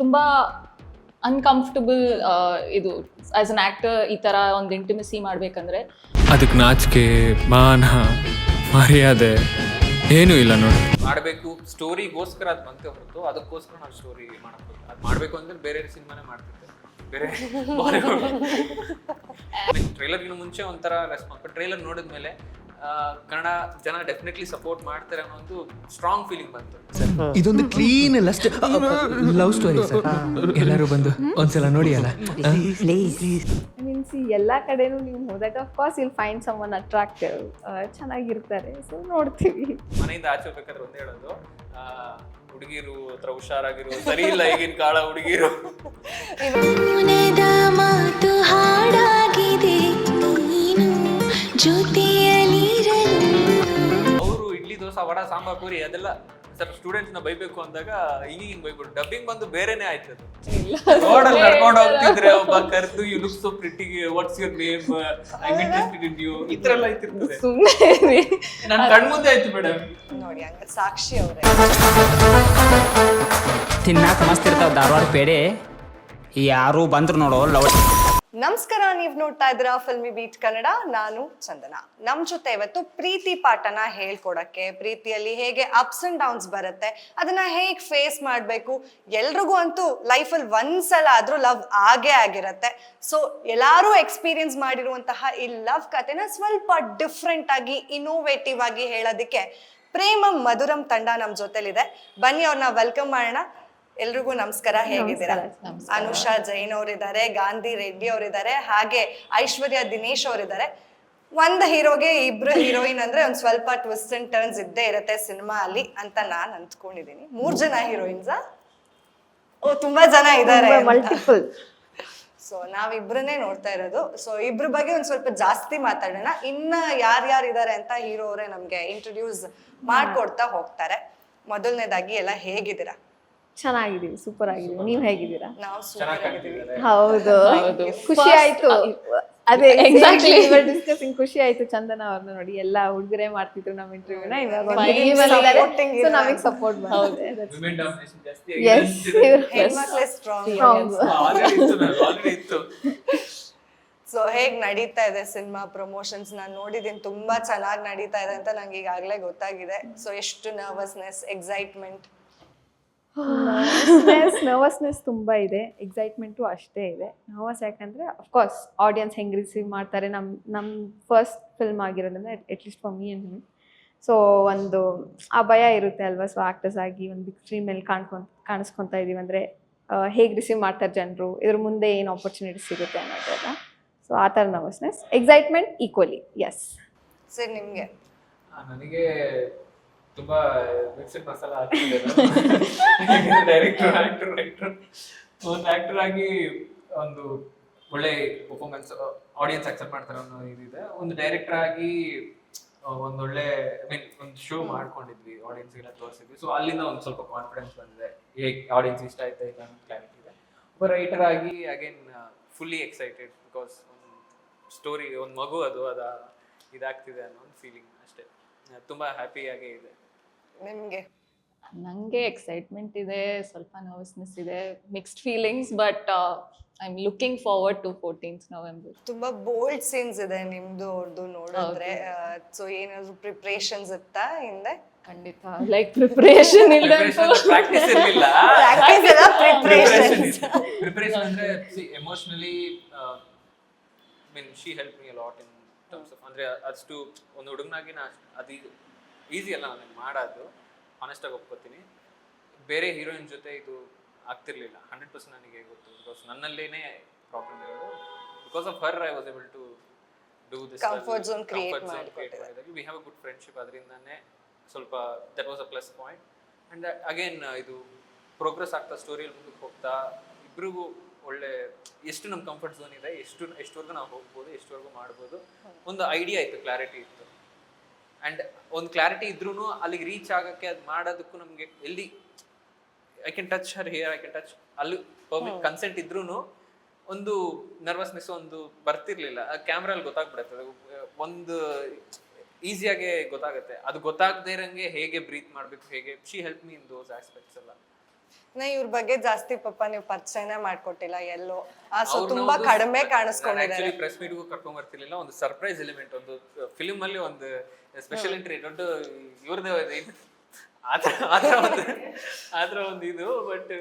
ತುಂಬಾ ಅನ್ಕಂಫರ್ಟಬಲ್ ಇದು as an actor ಈ ತರ ಒಂದು ಇಂಟಿಮೆಸಿ ಮಾಡ್ಬೇಕಂದ್ರೆ. ಅದಕ್ಕೆ ನಾಚಿಕೆ ಮಾನ ಮರ್ಯಾದೆ ಏನೂ ಇಲ್ಲ ನೋಡಿ. ಮಾಡಬೇಕು ಸ್ಟೋರಿಗೋಸ್ಕರ ಅದು ಬಂತೆ ಹೊರತು ಅದಕ್ಕೋಸ್ಕರ ನಾವು ಸ್ಟೋರಿ ಮಾಡಬೇಕು. ಅದು ಮಾಡಬೇಕು ಅಂದ್ರೆ ಬೇರೆ ಸಿನಿಮಾನೇ ಮಾಡ್ತಿದ್ದೆ. ಬೇರೆ ಟ್ರೈಲರ್ಗಿನ ಮುಂಚೆ ಒಂಥರ ರೆಸ್ಪಾನ್ಸ್ ಟ್ರೈಲರ್ ನೋಡಿದ್ಮೇಲೆ ಕನ್ನಡ ಜನ ಡೆಫಿನೆಟ್ಲಿ ಸಪೋರ್ಟ್ ಮಾಡ್ತಾರೆ ಅನ್ನೋ ಒಂದು ಸ್ಟ್ರಾಂಗ್ ಫೀಲಿಂಗ್ ಬಂತು. ಇದೊಂದು clean lust love story sir. ಎಲ್ಲರೂ ಬಂದು ಒಂದ್ಸಲ ನೋಡಿ ಅಲ್ಲ. ಮೀನ್ಸ್ ಎಲ್ಲ ಕಡೆನೂ ನೀವು ಹೋದಾಗ ಅಫ್ಕೋರ್ಸ್ ಇಲ್ಲಿ ಫೈನ್ ಸಮ್ ಒನ್ ಅಟ್ರಾಕ್ಟಿವ್ ಚೆನ್ನಾಗಿರ್ತಾರೆ. ಸೊ ನೋಡ್ತೀವಿ. ಮನೆಯಿಂದ ಆಚೆ ಬೇಕಾದ್ರೆ ಒಂದೇ ಹೇಳೋದು. ಆ, ಹುಡುಗಿರು ಹತ್ರ ಹುಷಾರಾಗಿರು ಸರಿ ಇಲ್ಲ ಈಗಿನ ಕಾಳ ಹುಡುಗಿರು. ಮಾತು ಹಾಡಾಗಿದೆ. ನೀನು ಅವರು ವಡ ಸಾಂಬಾರ್ ಪೂರಿ ಅದೆಲ್ಲ ಸರ್ ಸ್ಟೂಡೆಂಟ್ಸ್ನ ಬೈಬೇಕು ಅಂದಾಗ ಹಿಂಗ್ ಹಿಂಗ್ ಬೈಬಿಟ್ಟು ಡಬ್ಬಿಂಗ್ ಬಂದು ಬೇರೆನೆ ಆಯ್ತು ಅದು. ರೋಡಲ್ಲಿ ನಡ್ಕೊಂಡು ಹೋಗ್ತಿದ್ರೆ ಒಬ್ಬ ಕರೆದು you look so pretty what's your name I am interested in you ಈ ತರ ಎಲ್ಲ ಆಯ್ತಿರ್ತದೆ ಸುಮ್ಮನೆ ಕಣ್ಣು ಕಣ್ಮುಂದೆ ಆಯ್ತು ಮೇಡಮ್ ನೋಡಿ ಹಂಗ ಸಾಕ್ಷಿ ಅವರೇ. ತಿನ್ನಾಕ ಮಸ್ತ್ ಇರ್ತಾವ ಧಾರವಾಡ ಪೇಡೆ. ಯಾರು ಬಂದ್ರು ನೋಡೋ ಲವ್ ನಮಸ್ಕಾರ, ನೀವು ನೋಡ್ತಾ ಇದ್ದೀರಾ ಫಿಲ್ಮಿ ಬೀಟ್ ಕನ್ನಡ. ನಾನು ಚಂದನ. ನಮ್ಮ ಜೊತೆ ಇವತ್ತು ಪ್ರೀತಿ ಪಾಠನ ಹೇಳ್ಕೊಡಕ್ಕೆ, ಪ್ರೀತಿಯಲ್ಲಿ ಹೇಗೆ ಅಪ್ಸ್ ಅಂಡ್ ಡೌನ್ಸ್ ಬರುತ್ತೆ, ಅದನ್ನ ಹೇಗೆ ಫೇಸ್ ಮಾಡಬೇಕು, ಎಲ್ರಿಗೂ ಅಂತೂ ಲೈಫಲ್ಲಿ ಒಂದ್ಸಲ ಆದ್ರೂ ಲವ್ ಆಗೇ ಆಗಿರತ್ತೆ. ಸೊ ಎಲ್ಲರೂ ಎಕ್ಸ್ಪೀರಿಯನ್ಸ್ ಮಾಡಿರುವಂತಹ ಈ ಲವ್ ಕಥೆನ ಸ್ವಲ್ಪ ಡಿಫ್ರೆಂಟ್ ಆಗಿ ಇನೋವೇಟಿವ್ ಆಗಿ ಹೇಳೋದಕ್ಕೆ ಪ್ರೇಮಂ ಮಧುರಂ ತಂಡ ನಮ್ಮ ಜೊತೆಲಿದೆ. ಬನ್ನಿ ಅವ್ರನ್ನ ವೆಲ್ಕಮ್ ಮಾಡೋಣ. ಎಲ್ರಿಗೂ ನಮಸ್ಕಾರ ಹೇಗಿದ್ದೀರಾ? ಅನುಷಾ ಜೈನ್ ಅವರಿದ್ದಾರೆ ಗಾಂಧಿ ರೆಡ್ಡಿ ಅವರಿದ್ದಾರೆ ಹಾಗೆ ಐಶ್ವರ್ಯ ದಿನೇಶ್ ಅವರಿದ್ದಾರೆ. ಒಂದ್ ಹೀರೋಗೆ ಇಬ್ರು ಹೀರೋಯಿನ್ ಅಂದ್ರೆ ಒಂದ್ ಸ್ವಲ್ಪ ಟ್ವಿಸ್ಟ್ ಅಂಡ್ ಟರ್ನ್ಸ್ ಇದ್ದೇ ಇರತ್ತೆ ಸಿನಿಮಾ ಅಲ್ಲಿ ಅಂತ ನಾನ್ ಅಂದ್ಕೊಂಡಿದೀನಿ ಮೂರ್ ಜನ ಹೀರೋಯಿನ್ಸ್? ಓ ತುಂಬಾ ಜನ ಇದ್ದಾರೆ ಮಲ್ಟಿಪಲ್ ಸೊ ನಾವಿಬ್ರನ್ನೇ ನೋಡ್ತಾ ಇರೋದು. ಸೊ ಇಬ್ರ ಬಗ್ಗೆ ಒಂದ್ ಸ್ವಲ್ಪ ಜಾಸ್ತಿ ಮಾತಾಡೋಣ. ಇನ್ನ ಯಾರ್ಯಾರು ಇದಾರೆ ಅಂತ ಹೀರೋ ಅವರೇ ನಮ್ಗೆ ಇಂಟ್ರೊಡ್ಯೂಸ್ ಮಾಡ್ಕೊಡ್ತಾ ಹೋಗ್ತಾರೆ. ಮೊದಲನೇದಾಗಿ ಎಲ್ಲ ಹೇಗಿದ್ದೀರಾ? ಚೆನ್ನಾಗಿದೀವಿ ಸೂಪರ್ ಆಗಿದ್ದೀವಿ. ನೀವ್ ಹೇಗಿದ್ದೀರಾ? ನಾವು ಹೌದು. ಖುಷಿ ಆಯ್ತು. ಅದೇ. ಡಿಸ್ಕಸಿಂಗ್ ಖುಷಿ ಆಯ್ತು ಚಂದನ ಅವ್ರನ್ನ ನೋಡಿ. ಎಲ್ಲಾ ಹುಡುಗರೆ ಮಾಡ್ತಿದ್ರು ನಮ್ ಇಂಟರ್ವ್ಯೂನ ಇವಾಗ ನಮಗೆ ಸಪೋರ್ಟ್ ಬಂದಿದೆ. ಸ್ಟ್ರಾಂಗ್ ಸೊ ಹೇಗ್ ನಡೀತಾ ಇದೆ ಸಿನಿಮಾ ಪ್ರಮೋಷನ್ಸ್ ನಾನು ನೋಡಿದೀನಿ ತುಂಬಾ ಚೆನ್ನಾಗಿ ನಡೀತಾ ಇದೆ ಅಂತ ನಂಗೆ ಈಗಾಗಲೇ ಗೊತ್ತಾಗಿದೆ. ಸೊ ಎಷ್ಟು ನರ್ವಸ್ನೆಸ್ ಎಕ್ಸೈಟ್ಮೆಂಟ್ ನರ್ವಸ್ನೆಸ್ ತುಂಬ ಇದೆ ಎಕ್ಸೈಟ್ಮೆಂಟು ಅಷ್ಟೇ ಇದೆ. ನರ್ವಸ್ ಯಾಕಂದರೆ ಅಫ್ಕೋರ್ಸ್ ಆಡಿಯನ್ಸ್ ಹೆಂಗ್ ರಿಸೀವ್ ಮಾಡ್ತಾರೆ ನಮ್ಮ ನಮ್ಮ ಫಸ್ಟ್ ಫಿಲ್ಮ್ ಆಗಿರೋದ್ರಿಂದ at least for me and so ಒಂದು ಆ ಭಯ ಇರುತ್ತೆ ಅಲ್ವಾ ಸೊ ಆ್ಯಕ್ಟರ್ಸ್ ಆಗಿ ಒಂದು ಬಿಗ್ ಸ್ಕ್ರೀನ್ ಮೇಲೆ ಕಾಣ್ಕೊಂಡು ಕಾಣಿಸ್ಕೊತಾ ಇದ್ದೀವಿ ಅಂದರೆ ಹೇಗೆ ರಿಸೀವ್ ಮಾಡ್ತಾರೆ ಜನರು ಇದ್ರ ಮುಂದೆ ಏನು ಆಪರ್ಚುನಿಟಿ ಸಿಗುತ್ತೆ ಅನ್ನೋದೆಲ್ಲ ಸೊ ಆ ಥರ nervousness excitement equally yes sir ನಿಮಗೆ? ನನಗೆ ತುಂಬಾ mixed masala director actor writer ಒಂದು ಆಕ್ಟರ್ ಆಗಿ ಒಂದು ಒಳ್ಳೆ ಪರ್ಫಾರ್ಮೆನ್ಸ್ ಆಡಿಯನ್ಸ್ ಅಕ್ಸೆಪ್ಟ್ ಮಾಡ್ತಾರೆ ಅನ್ನೋ ಇದಿದೆ. ಒಂದು ಡೈರೆಕ್ಟರ್ ಆಗಿ ಒಂದೊಳ್ಳೆ ಮೀನ್ ಒಂದು ಶೋ ಮಾಡ್ಕೊಂಡಿದ್ವಿ ಆಡಿಯನ್ಸ್ ಎಲ್ಲ ತೋರಿಸಿದ್ವಿ. ಸೊ ಅಲ್ಲಿಂದ ಒಂದು ಸ್ವಲ್ಪ ಕಾನ್ಫಿಡೆನ್ಸ್ ಬಂದಿದೆ. ಹೇಗೆ ಆಡಿಯನ್ಸ್ ಇಷ್ಟ ಆಯ್ತಾ ಇಲ್ಲ ಅಂತ ಕ್ಲಾರಿಟಿ ಇದೆ. ಒಬ್ಬ ರೈಟರ್ ಆಗಿ ಅಗೇನ್ ಫುಲ್ಲಿ ಎಕ್ಸೈಟೆಡ್ ಬಿಕಾಸ್ ಒಂದು ಸ್ಟೋರಿ ಒಂದು ಮಗು ಅದು, ಅದ ಇದಾಗ್ತಿದೆ ಅನ್ನೋ ಒಂದು ಫೀಲಿಂಗ್ ಅಷ್ಟೇ. ತುಂಬಾ ಹ್ಯಾಪಿಯಾಗೇ ಇದೆ. ನಿಮ್ಗೆ? ನನಗೆ ಎಕ್ಸೈಟ್ಮೆಂಟ್ ಇದೆ ಸ್ವಲ್ಪ ನರ್ವಸ್ನೆಸ್ ಇದೆ mixed feelings but I am looking forward to fourteenth November ತುಂಬಾ ಬೋಲ್ಡ್ ಸೀನ್ಸ್ ಇದೆ ನಿಮ್ದು ಅವ್ರದ್ದು ನೋಡಿದ್ರೆ. ಸೊ ಏನಾದ್ರು ಪ್ರಿಪ್ರೇಷನ್ಸ್ ಇತ್ತಾ ಹಿಂದೆ? ಖಂಡಿತ. ಲೈಕ್ ಪ್ರಿಪರೇಷನ್ ಇಲ್ಲ ಪ್ರಾಕ್ಟೀಸ್ ಇರಲಿಲ್ಲ. ಪ್ರಿಪರೇಷನ್ ಅಂದ್ರೆ emotionally mean she help me lot in terms of ಅಂದ್ರೆ ಅಷ್ಟು ಒಂದು ಹುಡುಗನಾಗಿ ನಾ ಅದು ಈಸಿ ಅಲ್ಲ ನನಗೆ ಮಾಡೋದು. ಹಾನೆಸ್ಟಾಗಿ ಆಗಿ ಒಪ್ಕೋತೀನಿ. ಬೇರೆ ಹೀರೋಯಿನ್ ಜೊತೆ ಇದು ಆಗ್ತಿರ್ಲಿಲ್ಲ. ಹಂಡ್ರೆಡ್ ಪರ್ಸೆಂಟ್ ನನಗೆ ಗೊತ್ತು. ಬಿಕಾಸ್ ನನ್ನಲ್ಲೇನೆ ಪ್ರಾಬ್ಲಮ್ ಇರೋದು. Because of her I was able to do this comfort zone create ಮಾಡ್ಕೊಟ್ಟಿದ್ದಾರೆ. We have a good friendship ಅದರಿಂದನೇ ಸ್ವಲ್ಪ that was a plus point and again ಇದು ಪ್ರೋಗ್ರೆಸ್ ಆಗ್ತಾ ಸ್ಟೋರಿಯಲ್ಲಿ ಮುಂದಕ್ಕೆ ಹೋಗ್ತಾ ಇಬ್ರಿಗೂ ಒಳ್ಳೆ ಎಷ್ಟು ನಮ್ಮ ಕಂಫರ್ಟ್ ಝೋನ್ ಇದೆ ಎಷ್ಟು ಎಷ್ಟುವರೆಗೂ ನಾವು ಹೋಗ್ಬೋದು ಎಷ್ಟುವರೆಗೂ ಮಾಡ್ಬೋದು. ಒಂದು ಐಡಿಯಾ ಇತ್ತು ಕ್ಲಾರಿಟಿ ಇತ್ತು. ಆ್ಯಂಡ್ ಒಂದು ಕ್ಲಾರಿಟಿ ಇದ್ರೂ ಅಲ್ಲಿಗೆ ರೀಚ್ ಆಗೋಕ್ಕೆ ಅದು ಮಾಡೋದಕ್ಕೂ ನಮಗೆ ಎಲ್ಲಿ I can touch her here I can touch ಅಲ್ಲಿ ಪರ್ಮಿಟ್ ಕನ್ಸೆಂಟ್ ಇದ್ರೂ ಒಂದು ನರ್ವಸ್ನೆಸ್ ಒಂದು ಬರ್ತಿರ್ಲಿಲ್ಲ. ಕ್ಯಾಮ್ರಲ್ಲಿ ಗೊತ್ತಾಗ್ಬಿಡತ್ತೆ. ಅದು ಒಂದು ಈಸಿಯಾಗೆ ಗೊತ್ತಾಗುತ್ತೆ. ಅದು ಗೊತ್ತಾಗದೇ ಇರಂಗೆ ಹೇಗೆ ಬ್ರೀತ್ ಮಾಡಬೇಕು ಹೇಗೆ she help me in those aspects ಎಲ್ಲ. ನಾ ಇವ್ರ ಬಗ್ಗೆ ಜಾಸ್ತಿ ಪಾಪ ನೀವು ಪರಿಚಯನೇ ಮಾಡ್ಕೊಟ್ಟಿಲ್ಲ ಎಲ್ಲೋ. ಆ, ಸೊ ತುಂಬಾ ಕಡಿಮೆ ಕಾಣಿಸ್ಕೊಂಡಿದ್ದಾರೆ. ಪ್ರೆಸ್ ಪ್ರೆಸ್ ಮೀಟ್ಗೂ ಕರ್ಕೊಂಡ್ ಬರ್ತಿರ್ಲಿಲ್ಲ ಒಂದು ಸರ್ಪ್ರೈಸ್ ಎಲಿಮೆಂಟ್ ಒಂದು ಫಿಲ್ಮ್ ಅಲ್ಲಿ ಒಂದು ಸ್ಪೆಷಲ್ ಎಂಟ್ರಿ ದೊಡ್ಡ ಇವ್ರದ್ದು ಆತರ ಆತರ ಒಂದು ಆತರ ಒಂದು ಇದು ಬಟ್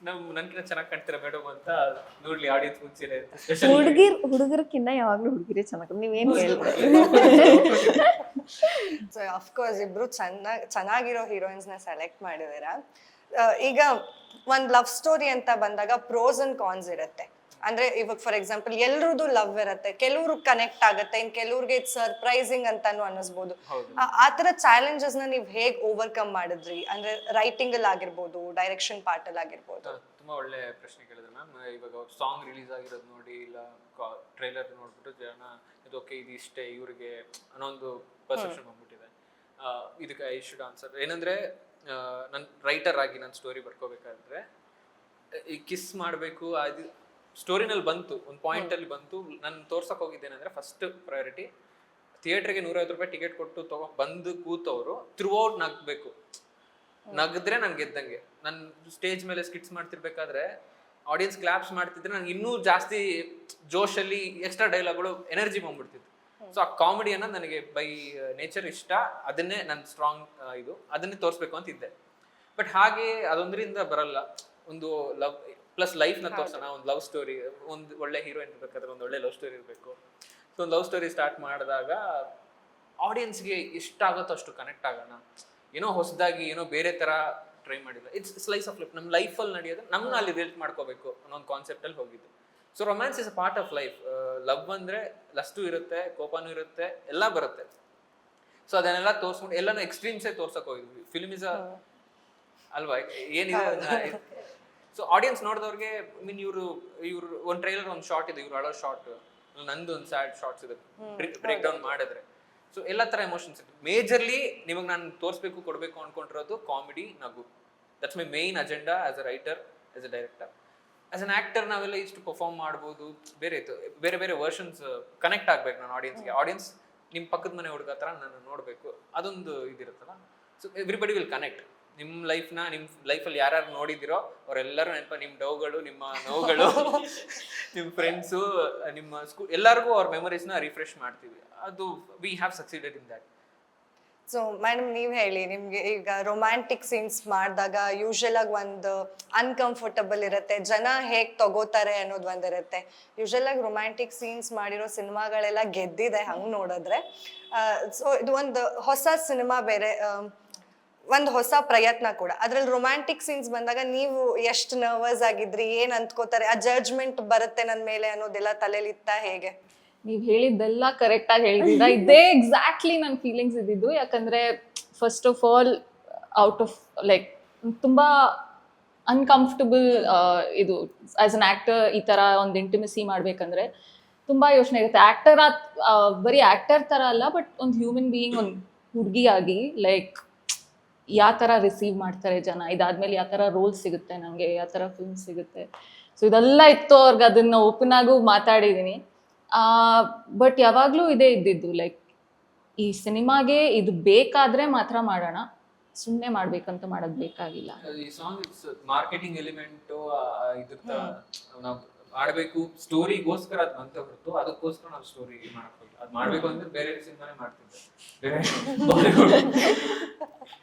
ನಮ್ ನನ್ಕಿನ ಚೆನ್ನಾಗಿ ಕಾಣ್ತೀರಾ ಮೇಡಮ್ ಅಂತ ನೋಡ್ಲಿ ಆಡಿಯನ್ಸ್ ಮುಂಚೆನೆ ಸ್ಪೆಷಲ್ ಹುಡುಗಿರ್ ಹುಡುಗರಕ್ಕಿಂತ ಯಾವಾಗ್ಲೂ ಹುಡುಗಿರೇ ಚೆನ್ನಾಗಿ ನೀವೇನ್ ಹೇಳ್ರಿ ಸೊ ಅಫ್ಕೋರ್ಸ್ ಇಬ್ರು ಚೆನ್ನಾಗಿ ಚೆನ್ನಾಗಿರೋ ಹೀರೋಯಿನ್ಸ್ನ ಸೆಲೆಕ್ಟ್ ಮಾಡಿದ್ದೀರಾ? ಈಗ ಒಂದ್ ಲವ್ ಸ್ಟೋರಿ ಅಂತ ಬಂದಾಗ ಪ್ರೋಸ್ ಅಂಡ್ ಕಾನ್ಸ್ ಇರುತ್ತೆ. ಅಂದ್ರೆ ಇವಾಗ ಫಾರ್ ಎಕ್ಸಾಂಪಲ್ ಎಲ್ರದ್ದು ಲವ್ ಇರುತ್ತೆ ಕೆಲವ್ರು ಕನೆಕ್ಟ್ ಆಗುತ್ತೆ ಇನ್ ಕೆಲವ್ರಿಗೆ ಇಟ್ ಸರ್ಪ್ರೈಸಿಂಗ್ ಅಂತಾನು ಅನ್ನಿಸ್ಬೋದು. ಆ- ಆ ತರ ಚಾಲೆಂಜಸ್ನ ನೀವು ಹೇಗ್ ಓವರ್ಕಮ್ ಮಾಡಿದ್ರಿ? ಅಂದ್ರೆ ರೈಟಿಂಗ್ ಅಲ್ಲಿ ಆಗಿರ್ಬೋದು ಡೈರೆಕ್ಷನ್ ಪಾರ್ಟ್ ಅಲ್ಲಿ ಆಗಿರ್ಬೋದು. ತುಂಬಾ ಒಳ್ಳೆ ಪ್ರಶ್ನೆ ಕೇಳಿದ್ರೆ ಮ್ಯಾಮ್. ಇವಾಗ ಸಾಂಗ್ ರಿಲೀಸ್ ಆಗಿರೋದು ನೋಡಿ ಇಲ್ಲ ಟ್ರೈಲರ್ ನೋಡ್ಬಿಟ್ಟು ಜನ ಇದು ಓಕೆ ಇದು ಇಷ್ಟೇ ಇವ್ರಿಗೆ ಅನ್ನೋ ಒಂದು ಪರ್ಸೆಪ್ಷನ್ ಬಂದ್ಬಿಟ್ಟಿದೆ. ಇದಕ್ಕೆ ಐ ಶುಡ್ ಆನ್ಸರ್ ಏನಂದ್ರೆ ನನ್ನ ರೈಟರ್ ಆಗಿ ನಾನು ಸ್ಟೋರಿ ಬರ್ಕೋಬೇಕಾದ್ರೆ ಈ ಕಿಸ್ ಮಾಡಬೇಕು ಅದು ಸ್ಟೋರಿನಲ್ಲಿ ಬಂತು ಒಂದು ಪಾಯಿಂಟ್ ಅಲ್ಲಿ ಬಂತು. ನಾನು ತೋರ್ಸಕ್ಕೆ ಹೋಗಿದ್ದೇನೆಂದ್ರೆ ಫಸ್ಟ್ ಪ್ರಯಾರಿಟಿ ಥಿಯೇಟ್ರಿಗೆ ನೂರೈವತ್ತು ರೂಪಾಯಿ ಟಿಕೆಟ್ ಕೊಟ್ಟು ತಗೊ ಬಂದು ಕೂತವರು ಥ್ರೂ ಔಟ್ ನಗ್ಬೇಕು ನಗದ್ರೆ ನನ್ ಗೆದ್ದಂಗೆ ನಾನು ಸ್ಟೇಜ್ ಮೇಲೆ ಸ್ಕಿಟ್ಸ್ ಮಾಡ್ತಿರ್ಬೇಕಾದ್ರೆ ಆಡಿಯನ್ಸ್ ಕ್ಲಾಪ್ಸ್ ಮಾಡ್ತಿದ್ರೆ ನಂಗೆ ಇನ್ನೂ ಜಾಸ್ತಿ ಜೋಶಲ್ಲಿ ಎಕ್ಸ್ಟ್ರಾ ಡೈಲಾಗ್ಗಳು ಎನರ್ಜಿ ಬಂದ್ಬಿಡ್ತಿತ್ತು. ಸೊ ಆ ಕಾಮಿಡಿ ಅನ್ನೋದು ನನಗೆ ಬೈ ನೇಚರ್ ಇಷ್ಟ. ಅದನ್ನೇ ನನ್ನ ಸ್ಟ್ರಾಂಗ್ ಇದು. ಅದನ್ನೇ ತೋರಿಸ್ಬೇಕು ಅಂತ ಇದ್ದೆ. ಬಟ್ ಹಾಗೆ ಅದೊಂದರಿಂದ ಬರಲ್ಲ. ಒಂದು ಲವ್ ಪ್ಲಸ್ ಲೈಫ್ನ ತೋರ್ಸೋಣ ಒಂದು ಲವ್ ಸ್ಟೋರಿ ಒಂದು ಒಳ್ಳೆ ಹೀರೋಯಿನ್ ಇರ್ಬೇಕಾದ್ರೆ ಒಂದು ಒಳ್ಳೆ ಲವ್ ಸ್ಟೋರಿ ಇರಬೇಕು. ಸೊ ಒಂದು ಲವ್ ಸ್ಟೋರಿ ಸ್ಟಾರ್ಟ್ ಮಾಡಿದಾಗ ಆಡಿಯನ್ಸ್ಗೆ ಎಷ್ಟಾಗುತ್ತೋ ಅಷ್ಟು ಕನೆಕ್ಟ್ ಆಗೋಣ. ಏನೋ ಹೊಸದಾಗಿ ಏನೋ ಬೇರೆ ಥರ ಟ್ರೈ ಮಾಡಿಲ್ಲ. ಇಟ್ಸ್ ಸ್ಲೈಸ್ ಆಫ್ ಲೈಫ್ ನಮ್ಮ ಲೈಫಲ್ಲಿ ನಡೆಯೋದು ನಮ್ಮನ್ನ ಅಲ್ಲಿ ರಿಲೇಟ್ ಮಾಡ್ಕೋಬೇಕು ಅನ್ನೋ ಒಂದು ಕಾನ್ಸೆಪ್ಟಲ್ಲಿ ಹೋಗಿದ್ದು. So romance is a part of life love ಅಂದರೆ ಲಸ್ಟು ಇರುತ್ತೆ ಕೋಪನೂ ಇರುತ್ತೆ ಎಲ್ಲ ಬರುತ್ತೆ. ಸೊ ಅದನ್ನೆಲ್ಲ ತೋರಿಸ್ಕೊಂಡು ಎಲ್ಲಾನು ಎಕ್ಸ್ಟ್ರೀಮ್ಸೇ ತೋರ್ಸಕ್ ಹೋಗಿದ್ವಿ. ಫಿಲ್ಮ್ ಇಸ್ ಅಲ್ವಾ? ಏನಿದೆ ಸೊ ಆಡಿಯನ್ಸ್ ನೋಡಿದವ್ರಿಗೆ ಮೀನ್ ಇವರು ಇವ್ರು ಒಂದು ಟ್ರೈಲರ್ ಒಂದು ಶಾರ್ಟ್ ಇದೆ. ಇವ್ರು ಆಡೋ ಶಾರ್ಟ್ ನಂದು ಒಂದು ಸ್ಯಾಡ್ ಶಾರ್ಟ್ಸ್ ಇದೆ. ಬ್ರೇಕ್ ಡೌನ್ ಮಾಡಿದ್ರೆ. ಸೊ ಎಲ್ಲ ತರ ಎಮೋಷನ್ಸ್ ಇದೆ ಮೇಜರ್ಲಿ ನಿಮಗೆ ನಾನು ತೋರಿಸ್ಬೇಕು ಕೊಡಬೇಕು ಅನ್ಕೊಂಡಿರೋದು ಕಾಮಿಡಿ ನಗು. That's my main agenda as a writer as a director as an actor ನಾವೆಲ್ಲ ಇಷ್ಟು ಪರ್ಫಾರ್ಮ್ ಮಾಡ್ಬೋದು. ಬೇರೆ ಇತ್ತು ಬೇರೆ ಬೇರೆ ವರ್ಷನ್ಸ್ ಕನೆಕ್ಟ್ ಆಗ್ಬೇಕು ನಾನು ಆಡಿಯನ್ಸ್ಗೆ ಆಡಿಯನ್ಸ್ ನಿಮ್ಮ ಪಕ್ಕದ ಮನೆ ಹುಡುಗ ಥರ ನಾನು ನೋಡಬೇಕು. ಅದೊಂದು ಇದಿರುತ್ತಲ್ಲ. ಸೊ ಎವ್ರಿಬಡಿ ವಿಲ್ ಕನೆಕ್ಟ್ ನಿಮ್ಮ ಲೈಫ್ನ ನಿಮ್ಮ ಲೈಫಲ್ಲಿ ಯಾರ್ಯಾರು ನೋಡಿದಿರೋ ಅವರೆಲ್ಲರೂ ನೆನಪ ನಿಮ್ಮ ಡೌಗಳು ನಿಮ್ಮ ನೋವುಗಳು ನಿಮ್ಮ ಫ್ರೆಂಡ್ಸು ನಿಮ್ಮ ಸ್ಕೂಲ್ ಎಲ್ಲರಿಗೂ ಅವ್ರ ಮೆಮೊರೀಸ್ನ ರಿಫ್ರೆಶ್ ಮಾಡ್ತೀವಿ. ಅದು we have succeeded in that so madam ನೀವು ಹೇಳಿ, ನಿಮ್ಗೆ ಈಗ ರೊಮ್ಯಾಂಟಿಕ್ ಸೀನ್ಸ್ ಮಾಡಿದಾಗ ಯೂಶಲ್ ಆಗಿ ಒಂದು ಅನ್ಕಂಫರ್ಟಬಲ್ ಇರುತ್ತೆ, ಜನ ಹೇಗ್ ತಗೋತಾರೆ ಅನ್ನೋದು ಒಂದಿರುತ್ತೆ ಯೂಶಲ್ ಆಗಿ ರೊಮ್ಯಾಂಟಿಕ್ ಸೀನ್ಸ್ ಮಾಡಿರೋ ಸಿನಿಮಾಗಳೆಲ್ಲ ಗೆದ್ದಿದೆ ಹಂಗ್ ನೋಡಿದ್ರೆ. ಸೊ ಇದು ಒಂದು ಹೊಸ ಸಿನಿಮಾ ಬೇರೆ ಒಂದು ಹೊಸ ಪ್ರಯತ್ನ ಕೂಡ. ಅದ್ರಲ್ಲಿ ರೊಮ್ಯಾಂಟಿಕ್ ಸೀನ್ಸ್ ಬಂದಾಗ ನೀವು ಎಷ್ಟು ನರ್ವಸ್ ಆಗಿದ್ರಿ, ಏನ್ ಅಂದ್ಕೋತಾರೆ ಆ ಜಡ್ಜ್ಮೆಂಟ್ ಬರುತ್ತೆ ನನ್ನ ಮೇಲೆ ಅನ್ನೋದೆಲ್ಲ ತಲೆಲಿತ್ತ ಹೇಗೆ? ನೀವು ಹೇಳಿದ್ದೆಲ್ಲ ಕರೆಕ್ಟಾಗಿ ಹೇಳಿದ್ದೀರಾ? ಇದೇ ಎಕ್ಸಾಕ್ಟ್ಲಿ ನನ್ನ ಫೀಲಿಂಗ್ಸ್ ಇದ್ದಿದ್ದು. ಯಾಕಂದ್ರೆ first of all out of like ತುಂಬಾ ಅನ್ಕಂಫರ್ಟಬಲ್ ಇದು ಆಸ್ ಅನ್ ಆಕ್ಟರ್ ಈ ತರ ಒಂದು ಇಂಟಿಮೆಸಿ ಮಾಡ್ಬೇಕಂದ್ರೆ ತುಂಬಾ ಯೋಚನೆ ಇರುತ್ತೆ. ಆ್ಯಕ್ಟರ್ ಬರೀ ಆಕ್ಟರ್ ತರ ಅಲ್ಲ ಬಟ್ ಒಂದು ಹ್ಯೂಮನ್ ಬೀಯಿಂಗ್ ಒಂದು ಹುಡುಗಿಯಾಗಿ ಲೈಕ್ ಯಾವ ಥರ ರಿಸೀವ್ ಮಾಡ್ತಾರೆ ಜನ. ಇದಾದ್ಮೇಲೆ ಯಾವ ಥರ ರೋಲ್ ಸಿಗುತ್ತೆ ನನಗೆ ಯಾವ ತರ ಫಿಲ್ಮ್ ಸಿಗುತ್ತೆ. ಸೊ ಇದೆಲ್ಲ ಇತ್ತು ಅವ್ರಿಗೆ. ಅದನ್ನ ಓಪನ್ ಆಗು ಮಾತಾಡಿದ್ದೀನಿ ಬಟ್ ಯಾವಾಗಲೂ ಇದೇ ಇದ್ದಿದ್ದು ಲೈಕ್ ಈ ಸಿನಿಮಾಗೆ ಇದು ಬೇಕಾದ್ರೆ ಮಾತ್ರ ಮಾಡೋಣ ಸುಮ್ಮನೆ ಮಾಡ್ಬೇಕಂತ ಮಾಡೋದು ಬೇಕಾಗಿಲ್ಲ. ಈ ಸಾಂಗ್ ಇಟ್ಸ್ ಮಾರ್ಕೆಟಿಂಗ್ ಎಲಿಮೆಂಟ್ ಇದ್ರ ನಾವು ಆಡಬೇಕು ಸ್ಟೋರಿಗೋಸ್ಕರ ಅದು ಬಂತ ಹೊರತು ಅದಕ್ಕೋಸ್ಕರ ನಾವು ಸ್ಟೋರಿ ಮಾಡ್ಕೊಳ್ಳಿ ಅದು ಮಾಡ್ಬೇಕು ಅಂದ್ರೆ ಬೇರೆ ಸಿನಿಮಾನೇ ಮಾಡ್ತಿದ್ದೆ. ಬೇರೆ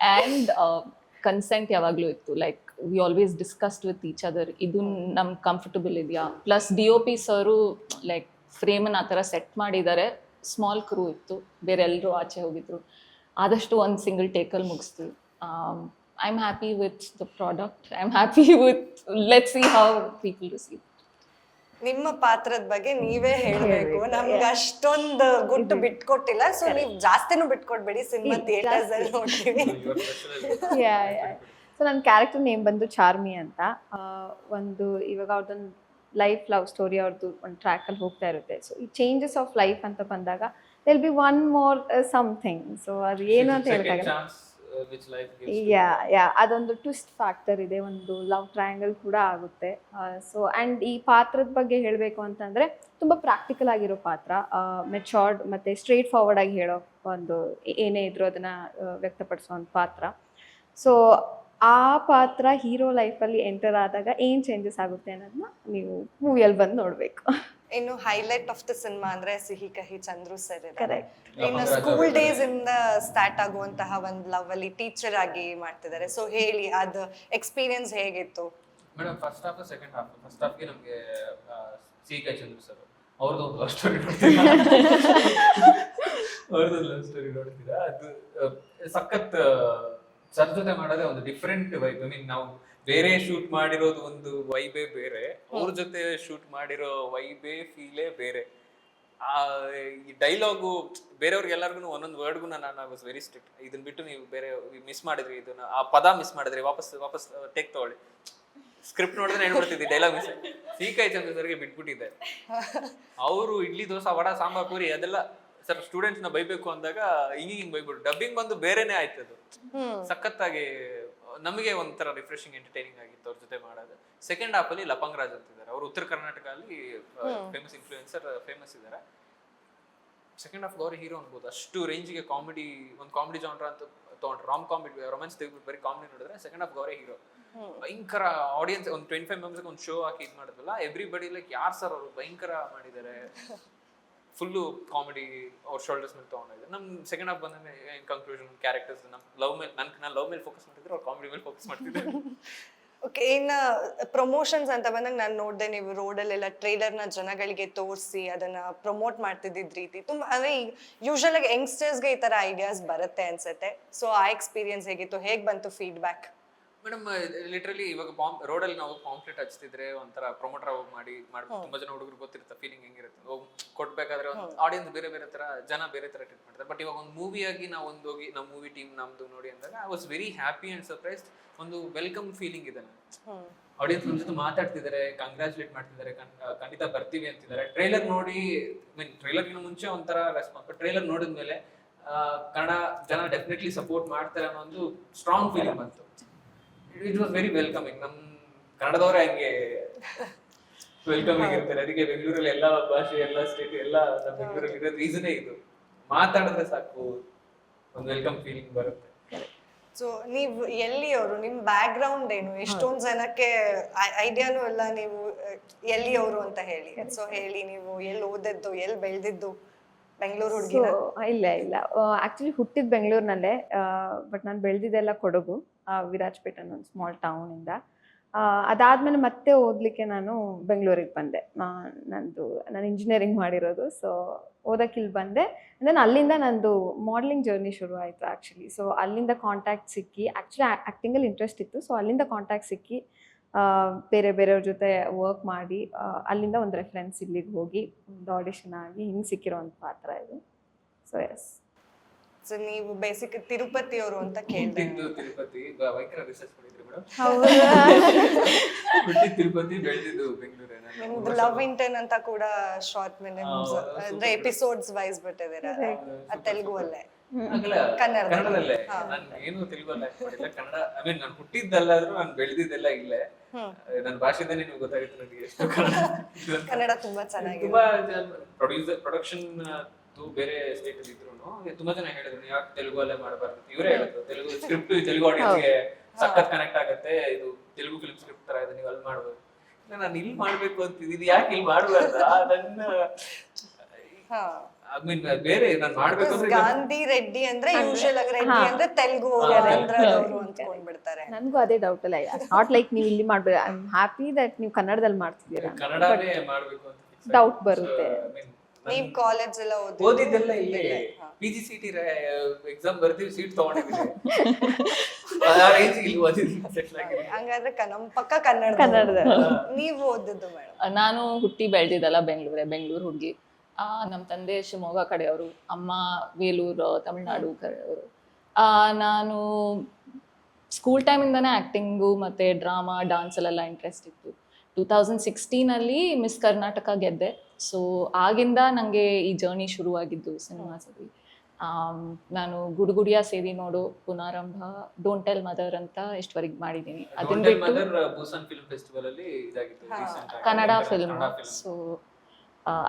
ಆ್ಯಂಡ್ ಕನ್ಸೆಂಟ್ ಯಾವಾಗಲೂ ಇತ್ತು like we always discussed with each other ಇದು ನಮ್ಗೆ ಕಂಫರ್ಟಬಲ್ ಇದೆಯಾ? Plus D O P sir like ಫ್ರೇಮನ್ನು ಆ ಥರ ಸೆಟ್ ಮಾಡಿದ್ದಾರೆ. ಸ್ಮಾಲ್ ಕ್ರೂ ಇತ್ತು. ಬೇರೆ ಎಲ್ಲರೂ ಆಚೆ ಹೋಗಿದ್ರು. ಆದಷ್ಟು ಒಂದು ಸಿಂಗಲ್ ಟೇಕಲ್ಲಿ ಮುಗಿಸ್ತೀವಿ I am happy with the product I am happy with let see how people receive ನಿಮ್ಮ ಪಾತ್ರದ ಬಗ್ಗೆ ನೀವೇ ಹೇಳಬೇಕು. ನಮ್ಗೆ ಅಷ್ಟೊಂದು ಗುಟ್ಟು ಬಿಟ್ಕೊಟ್ಟಿಲ್ಲ. ಸೊ ನೀವು ಜಾಸ್ತಿನೂ ಬಿಟ್ಕೊಡ್ಬೇಡಿ. ಸಿನಿಮಾ ಥಿಯೇಟರ್ಸ್ ಅಲ್ಲಿ ನೋಡ್ತೀವಿ. ಸೊ ನನ್ನ ಕ್ಯಾರೆಕ್ಟರ್ ನೇಮ್ ಬಂದು ಚಾರ್ಮಿ ಅಂತ. ಒಂದು ಇವಾಗ ಅವ್ರದ್ದೊಂದು ಲೈಫ್ ಲವ್ ಸ್ಟೋರಿ ಅವ್ರದ್ದು ಒಂದು ಟ್ರ್ಯಾಕಲ್ಲಿ ಹೋಗ್ತಾ ಇರುತ್ತೆ. ಸೊ ಈ ಚೇಂಜಸ್ ಆಫ್ ಲೈಫ್ ಅಂತ ಬಂದಾಗ will be one more something so ಅದು ಏನು ಅಂತ ಹೇಳಿದಾಗ ಯಾ ಯಾ ಅದೊಂದು ಟ್ವಿಸ್ಟ್ ಫ್ಯಾಕ್ಟರ್ ಇದೆ ಒಂದು ಲವ್ ಟ್ರಯಾಂಗಲ್ ಕೂಡ ಆಗುತ್ತೆ. ಸೊ ಆ್ಯಂಡ್ ಈ ಪಾತ್ರದ ಬಗ್ಗೆ ಹೇಳಬೇಕು ಅಂತಂದರೆ ತುಂಬ ಪ್ರಾಕ್ಟಿಕಲ್ ಆಗಿರೋ ಪಾತ್ರ. ಮೆಚೋರ್ಡ್ ಮತ್ತು ಸ್ಟ್ರೇಟ್ ಫಾರ್ವರ್ಡ್ ಆಗಿ ಹೇಳೋ ಒಂದು ಏನೇ ಇದ್ರೂ ಅದನ್ನು ವ್ಯಕ್ತಪಡಿಸೋ ಒಂದು ಪಾತ್ರ. ಸೊ ಆ ಪಾತ್ರ ಹೀರೋ ಲೈಫಲ್ಲಿ ಎಂಟರ್ ಆದಾಗ ಏನು ಚೇಂಜಸ್ ಆಗುತ್ತೆ ಅನ್ನೋದನ್ನ ನೀವು ಮೂವಿಯಲ್ಲಿ ಬಂದು ನೋಡಬೇಕು. ಇನ್ನು ಹೈಲೈಟ್ ಆಫ್ ದ ಸಿನಿಮಾ ಅಂದ್ರೆ ಸಿಹಿ ಕಹಿ ಚಂದ್ರು ಸರ್ ಕರೆಕ್ಟ್ ಇನ್ನು ಸ್ಕೂಲ್ ಡೇಸ್ ಇಂದ ಸ್ಟಾರ್ಟ್ ಆಗುವಂತಹ ಒಂದು ಲವ್ ಅಲ್ಲಿ ಟೀಚರ್ ಆಗಿ ಮಾಡ್ತಿದ್ದಾರೆ. ಸೊ ಹೇಳಿ ಅದು ಎಕ್ಸ್ಪೀರಿಯನ್ಸ್ ಹೇಗಿತ್ತು? Madam first half second half first ಹಾಫ್ಗೆ ನಮಗೆ ಸಿ ಕೆ ಚಂದ್ರು ಸರ್ ಅವ್ರದ್ದು ಒಂದು ಲವ್ ಸ್ಟೋರಿ ನೋಡ್ತೀರಾ? ಅವ್ರದ್ದು ಲವ್ ಸ್ಟೋರಿ ನೋಡ್ತೀರಾ? ಅದು ಸಖತ್ ಸರ್ ಜೊತೆ ಮಾಡೋದೇ ಒಂದು ಡಿಫ್ರೆಂಟ್ ವೈಬ್ ಐ ಮೀನ್ ನಾವು ಬೇರೆ ಶೂಟ್ ಮಾಡಿರೋದು ಒಂದು ವೈಬೇ ಬೇರೆ ಅವ್ರ ಜೊತೆ ಶೂಟ್ ಮಾಡಿರೋ ವೈಬೇ ಫೀಲೇ ಬೇರೆ. ಆ ಈ ಡೈಲಾಗು ಬೇರೆಯವ್ರಿಗೆ ಎಲ್ಲರಿಗೂ ಒಂದೊಂದು ವರ್ಡ್ಗೂ ನಾನು ಐ ವಾಸ್ ವೆರಿ ಸ್ಟ್ರಿಕ್ಟ್ ಇದನ್ನ ಬಿಟ್ಟು ನೀವು ಬೇರೆ ಮಿಸ್ ಮಾಡಿದ್ರಿ ಇದನ್ನ ಆ ಪದ ಮಿಸ್ ಮಾಡಿದ್ರಿ ವಾಪಸ್ ವಾಪಸ್ ಟೇಕ್ ತಗೊಳ್ಳಿ. ಸ್ಕ್ರಿಪ್ಟ್ ನೋಡಿದ್ರೆ ಹೇಳ್ಬಿಡ್ತಿದ್ದೆ ಡೈಲಾಗ್ ಮಿಸ್ ಸಿ ಕೈ ಸರ್ಗೆ ಬಿಟ್ಬಿಟ್ಟಿದ್ದೆ. ಅವರು ಇಡ್ಲಿ ದೋಸೆ ವಡ ಸಾಂಬಾರ್ ಪೂರಿ ಅದೆಲ್ಲ ಸರ್ ಸ್ಟೂಡೆಂಟ್ಸ್ನ ಬೈಬೇಕು ಅಂದಾಗ ಹಿಂಗೆ ಹಿಂಗ್ ಬೈಬಿಟ್ಟು ಡಬ್ಬಿಂಗ್ ಬಂದು ಬೇರೆನೆ ಆಯ್ತು ಅದು. ಸಖತ್ತಾಗಿ ನಮಗೆ ಒಂಥರ ರಿಫ್ರೆಶಿಂಗ್ ಎಂಟರ್ಟೈನಿಂಗ್ ಆಗಿತ್ತು ಅವ್ರ ಜೊತೆ ಮಾಡೋದು. ಸೆಕೆಂಡ್ ಹಾಫ್ ಅಲ್ಲಿ ಲಪಂಗ್ ರಾಜ್ ಅಂತಿದ್ದಾರೆ ಅವರು ಉತ್ತರ ಕರ್ನಾಟಕ ಅಲ್ಲಿ ಫೇಮಸ್ ಇನ್ಫ್ಲೂಯೆನ್ಸರ್ ಫೇಮಸ್ ಇದ್ದಾರೆ. ಸೆಕೆಂಡ್ ಹಾಫ್ ಗೌರಿ ಹೀರೋ ಅನ್ಬೋದು. ಅಷ್ಟು ರೇಂಜ್ಗೆ ಕಾಮಿಡಿ ಒಂದು ಕಾಮಿಡಿ ಜಾನ್ರ ಅಂತ ತಗೊಂಡ್ರೆ. ರಾಮ್ ಕಾಮಿಡಿ ರೊಮ್ಯಾನ್ಸ್ ತೆಗೆದ್ಬಿಟ್ಟು ಬರೀ ಕಾಮಿಡಿ ನೋಡಿದ್ರೆ ಸೆಕೆಂಡ್ ಹಾಫ್ ಗೌರಿ ಹೀರೋ ಭಯಂಕರ ಆಡಿಯನ್ಸ್ ಒಂದು ಟ್ವೆಂಟಿ ಫೈವ್ ಮೆಂಬರ್ಸ್ ಒಂದು ಶೋ ಹಾಕಿ ಇದು ಮಾಡಿದ್ವಲ್ಲ ಎವ್ರಿಬಡಿ ಲೈಕ್ ಯಾರು ಸರ್ ಅವರು? ಭಯಂಕರ ಮಾಡಿದ್ದಾರೆ. ಫುಲ್ಲು ಕಾಮಿಡಿ ಅವ್ರ ಶೋಲ್ಡರ್ಸ್ ಮೇಲೆ ತೊಗೊಂಡಿದ್ದೆ ನಮ್ಮ ಸೆಕೆಂಡ್ ಹಾಫ್ ಬಂದ ಇನ್ ಕನ್ಕ್ಲೂಷನ್ ಕ್ಯಾರೆಕ್ಟರ್ಸ್ ನಮ್ಮ ಲವ್ ಮೇಲೆ ನನ್ನ ನಾನು ಲವ್ ಮೇಲೆ ಫೋಕಸ್ ಮಾಡ್ತಿದ್ರೆ ಅವ್ರು ಕಾಮಿಡಿ ಮೇಲೆ ಫೋಕಸ್ ಮಾಡ್ತಿದ್ರು ಓಕೆ ಇನ್ನು ಪ್ರಮೋಷನ್ಸ್ ಅಂತ ಬಂದಾಗ ನಾನು ನೋಡಿದೆ ನೀವು ರೋಡಲ್ಲೆಲ್ಲ ಟ್ರೇಲರ್ನ ಜನಗಳಿಗೆ ತೋರಿಸಿ ಅದನ್ನ ಪ್ರಮೋಟ್ ಮಾಡ್ತಿದ್ದಿದ್ದ ರೀತಿ. ತುಂಬಾ, ಅಂದ್ರೆ ಯೂಶಲ್ ಆಗಿ ಯಂಗ್ಸ್ಟರ್ಸ್ಗೆ ಈ ಥರ ಐಡಿಯಾಸ್ ಬರುತ್ತೆ ಅನ್ಸುತ್ತೆ. ಸೊ ಆ ಎಕ್ಸ್ಪೀರಿಯನ್ಸ್ ಹೇಗಿತ್ತು? ಹೇಗೆ ಬಂತು ಫೀಡ್ಬ್ಯಾಕ್ ಮೇಡಮ್ ಲಿಟ್ರಲಿ ಇವಾಗ ಬಾಂಬ್ ರೋಡಲ್ಲಿ ನಾವು ಪಾಂಪ್ಲೆಟ್ ಹಚ್ತಿದ್ರೆ ಒಂಥರ ಪ್ರಮೋಟರ್ ಹೋಗಿ ಮಾಡಿ ಮಾಡ್ಬೇಕು ತುಂಬಾ ಜನ ಹುಡುಗರು ಗೊತ್ತಿರುತ್ತೆ ಫೀಲಿಂಗ್ ಹೆಂಗಿರುತ್ತೆ. ಹೋಗಿ ಕೊಡ್ಬೇಕಾದ್ರೆ ಒಂದು ಆಡಿಯನ್ಸ್ ಬೇರೆ ಬೇರೆ ತರ ಜನ ಬೇರೆ ತರ ಟ್ರೀಟ್ ಮಾಡ್ತಾರೆ. ಬಟ್ ಇವಾಗ ಒಂದು ಮೂವಿಯಾಗಿ ನಾವು ಒಂದು ಹೋಗಿ ನಮ್ಮ ಮೂವಿ ಟೀಮ್ ನಮ್ದು ನೋಡಿ ಅಂದಾಗ I was very happy and surprised ಒಂದು ವೆಲ್ಕಮ್ ಫೀಲಿಂಗ್ ಇದೆ ಆಡಿಯನ್ಸ್ ನಮ್ಮ ಜೊತೆ ಮಾತಾಡ್ತಿದ್ದಾರೆ ಕಂಗ್ರಾಚುಲೇಟ್ ಮಾಡ್ತಿದ್ದಾರೆ ಖಂಡಿತ ಬರ್ತೀವಿ ಅಂತಿದ್ದಾರೆ. ಟ್ರೈಲರ್ ನೋಡಿ ಮೀನ್ ಟ್ರೈಲರ್ಗಿನ ಮುಂಚೆ ಒಂಥರ ರೆಸ್ಪಾನ್ಸ್ ಟ್ರೈಲರ್ ನೋಡಿದ್ಮೇಲೆ ಕನ್ನಡ ಜನ ಡೆಫಿನೆಟ್ಲಿ ಸಪೋರ್ಟ್ ಮಾಡ್ತಾರೆ ಅನ್ನೋ ಒಂದು ಸ್ಟ್ರಾಂಗ್ ಫೀಲಿಂಗ್ ಬಂತು. ಇಟ್ ವಾಸ್ ವೆರಿ ವೆಲ್ಕಮಿಂಗ್ ನಮ್ ಕನ್ನಡದವರೇ ಹಂಗೆ ವೆಲ್ಕಮಿಂಗ್ ಇರ್ತಾರೆ. ಅದಕ್ಕೆ ಬೆಂಗಳೂರಲ್ಲಿ ಎಲ್ಲ ಭಾಷೆ, ಎಲ್ಲ ಸ್ಟೇಟ್ ಎಲ್ಲ ಬೆಂಗಳೂರಲ್ಲಿ ಇರೋ ರೀಸನೇ ಇದು. ಮಾತಾಡಿದ್ರೆ ಸಾಕು, ಒಂದು ವೆಲ್ಕಮ್ ಫೀಲಿಂಗ್ ಬರುತ್ತೆ. ಸೊ ನೀವು ಎಲ್ಲಿಯವರು? ನಿಮ್ ಬ್ಯಾಕ್ ಗ್ರೌಂಡ್ ಏನು? ಎಷ್ಟೊಂದ್ ಜನಕ್ಕೆ ಐಡಿಯಾನು ಇಲ್ಲ ನೀವು ಎಲ್ಲಿ ಎಲ್ಲಿಯವರು ಅಂತ ಹೇಳಿ. ಸೊ ಹೇಳಿ ನೀವು, ಎಲ್ಲಿ ಓದಿದ್ದು, ಎಲ್ಲಿ ಬೆಳೆದಿದ್ದು? ಬೆಂಗಳೂರು ಹುಡುಗಿ ಇಲ್ಲ ಇಲ್ಲ. ಆಕ್ಚುಲಿ ಹುಟ್ಟಿದ ಬೆಂಗಳೂರಿನಲ್ಲೇ ಬಟ್ ನಾನು ಬೆಳೆದಿದ್ದೆಲ್ಲ ಕೊಡಗು ಆ, ವಿರಾಜಪೇಟೆ ಅನ್ನೋ ಒಂದು ಸ್ಮಾಲ್ ಟೌನಿಂದ ಅದಾದ್ಮೇಲೆ ಮತ್ತೆ ಓದ್ಲಿಕ್ಕೆ ನಾನು ಬೆಂಗಳೂರಿಗೆ ಬಂದೆ. ನಂದು ನಾನು ಇಂಜಿನಿಯರಿಂಗ್ ಮಾಡಿರೋದು. ಸೊ ಓದಕ್ಕೆ ಇಲ್ಲಿ ಬಂದೆ. ದೆನ್ ಅಲ್ಲಿಂದ ನಂದು ಮಾಡ್ಲಿಂಗ್ ಜರ್ನಿ ಶುರು ಆಯಿತು ಆ್ಯಕ್ಚುಲಿ ಸೊ ಅಲ್ಲಿಂದ ಕಾಂಟ್ಯಾಕ್ಟ್ ಸಿಕ್ಕಿ ಆ್ಯಕ್ಚುಲಿ ಆ್ಯಕ್ಟಿಂಗಲ್ಲಿ ಇಂಟ್ರೆಸ್ಟ್ ಇತ್ತು. ಸೊ ಅಲ್ಲಿಂದ ಕಾಂಟ್ಯಾಕ್ಟ್ ಸಿಕ್ಕಿ ಬೇರೆ ಬೇರೆಯವ್ರ ಜೊತೆ ವರ್ಕ್ ಮಾಡಿ ಅಲ್ಲಿಂದ ಒಂದು ರೆಫರೆನ್ಸ್ ಇಲ್ಲಿಗೆ ಹೋಗಿ ಒಂದು ಆಡಿಷನ್ ಆಗಿ ಹಿಂಗೆ ಸಿಕ್ಕಿರೋ ಒಂದು ಪಾತ್ರ ಇದು. ಸೊ ಎಸ್ ಸೊ ನೀವು ಬೇಸಿಕ್ ತಿರುಪತಿಯವರು ಅಂತ ಕೇಳಿದೆ. ತಿರುಪತಿ ಅವರು ಭಯಂಕರ ರಿಸರ್ಚ್ ಮಾಡಿದ್ರಿ ಮೇಡಮ್ ತಿರುಪತಿ ಬೆಳೆದಿದ್ದು ನಿಮ್ದು ಲವ್ ಇಂಟರ್ನ್ ಅಂತ ಕೂಡ ಶಾರ್ಟ್ ಹಾ, ಅಂದ್ರೆ ಎಪಿಸೋಡ್ಸ್ ವೈಸ್ ಬಿಟ್ಟಿದ್ದೀರಾ. ಆ ತೆಲುಗು ಅಲ್ಲೇ. ಕನ್ನಡದಲ್ಲಿ. ನಾನು ಏನು ತೆಲುಗಲ್ಲ ಕನ್ನಡ ಐ ಮೀನ್ ನಾನು ಹುಟ್ಟಿದ್ದಲ್ಲಾದ್ರೂ ನಾನು ಬೆಳೆದಿದ್ದೆಲ್ಲ ಇಲ್ಲೇ. ನನ್ನ ಭಾಷೆದೇನೆ ನಿಮ್ಗೆ ಗೊತ್ತಾಗುತ್ತೆ ನನಗೆ ಎಷ್ಟು ಕನ್ನಡ. ತುಂಬಾ ಚೆನ್ನಾಗಿ ತುಂಬಾ ಪ್ರೊಡ್ಯೂಸರ್ ಪ್ರೊಡಕ್ಷನ್ ಬೇರೆ ಸ್ಟೇಟ್ ಅಲ್ಲಿ ಇದ್ರು ತುಂಬಾ ಜನ ಹೇಳಿದ್ರು ಯಾಕೆ ತೆಲುಗು ಅಲ್ಲೇ ಮಾಡಬಾರ್ದು ಇವರೇ ಹೇಳಿದ್ರು ತೆಲುಗು ಸ್ಕ್ರಿಪ್ಟ್ ತೆಲುಗು ಆಡಿಯನ್ಸ್ಗೆ ಸಖತ್ ಕನೆಕ್ಟ್ ಆಗುತ್ತೆ. ಇದು ತೆಲುಗು ಫಿಲ್ಮ್ ಸ್ಕ್ರಿಪ್ಟ್ ತರ ಇದೆ ನೀವು ಅಲ್ಲಿ ಮಾಡ್ಬೋದು. ಇಲ್ಲ, ನಾನು ಇಲ್ಲಿ ಮಾಡ್ಬೇಕು ಅಂತ ಇದು ಯಾಕೆ ಇಲ್ಲಿ ಮಾಡಬಾರ್ದ? ನನ್ನ ಐ ಮೀನ್ ಬೇರೆ ನಾನು ಮಾಡ್ಬೇಕು ಅಂದ್ರೆ ಗಾಂಧಿ ರೆಡ್ಡಿ ಅಂದ್ರೆ ಯೂಶಲ್ ಆಗಿ ರೆಡ್ಡಿ. ಅಂದ್ರೆ ತೆಲುಗು. ಆಂಧ್ರದವರು ಅಂದ್ಕೊಂಡ್ಬಿಡ್ತಾರೆ. ನನಗೂ ಅದೇ ಡೌಟ್ ಅಲ್ಲ ನಾಟ್ ಲೈಕ್ ನೀವು ಇಲ್ಲಿ ಮಾಡ್ಬೇಕು ಐ ಆಮ್ ಹ್ಯಾಪಿ ದಟ್ ನೀವು ಕನ್ನಡದಲ್ಲಿ ಮಾಡ್ತಿದ್ದೀರಾ ಕನ್ನಡನೇ ಮಾಡಬೇಕು ಅಂತ ಡೌಟ್ ಬರುತ್ತೆ. ನೀವ್ ಕಾಲೇಜ್ ಎಲ್ಲ ಓದಿ ಓದಿದ್ದೆಲ್ಲ ಇಲ್ಲೇ. PG P G C T exam ಬರ್ತೀವಿ ಸೀಟ್ ತಗೊಂಡಿದ್ದೀನಿ. ಹಂಗಾದ್ರೆ ನಮ್ ಪಕ್ಕ ಕನ್ನಡ ಕನ್ನಡದ ನೀವು ಓದಿದ್ದು ಮೇಡಮ್ ನಾನು ಹುಟ್ಟಿ ಬೆಳೆದಿದ್ದಲ್ಲ ಬೆಂಗಳೂರೇ ಬೆಂಗಳೂರು ಹುಡುಗಿ. ನಮ್ಮ ತಂದೆ ಶಿವಮೊಗ್ಗ ಕಡೆಯವರು ಅಮ್ಮ ವೇಲೂರು ತಮಿಳ್ನಾಡು ಕಡೆಯವರು. ಆ, ನಾನು ಸ್ಕೂಲ್ ಟೈಮಿಂದನೇ ಆ್ಯಕ್ಟಿಂಗು ಮತ್ತು ಡ್ರಾಮಾ ಡಾನ್ಸಲ್ಲೆಲ್ಲ ಇಂಟ್ರೆಸ್ಟ್ ಇತ್ತು. ಟೂ ತೌಸಂಡ್ ಸಿಕ್ಸ್ಟೀನಲ್ಲಿ ಮಿಸ್ ಕರ್ನಾಟಕ ಗೆದ್ದೆ. ಸೊ ಆಗಿಂದ ನನಗೆ ಈ ಜರ್ನಿ ಶುರುವಾಗಿದ್ದು ಸಿನಿಮಾಸಲ್ಲಿ. ನಾನು ಗುಡುಗುಡಿಯ ಸೇರಿ ನೋಡು ಪುನಾರಂಭ ಡೋಂಟ್ ಟೆಲ್ ಮದರ್ ಅಂತ ಇಷ್ಟವರೆಗೆ ಮಾಡಿದ್ದೀನಿ. ಅದನ್ನ ಬಿಟ್ಟು ಮದರ್ ಬೂಸನ್ ಫಿಲ್ಮ್ ಫೆಸ್ಟಿವಲ್ ಅಲ್ಲಿ ಇದಾಗಿತ್ತು ಹಾ. ಆಗಿ. ಕನ್ನಡ ಫಿಲ್ಮ್ ಸೊ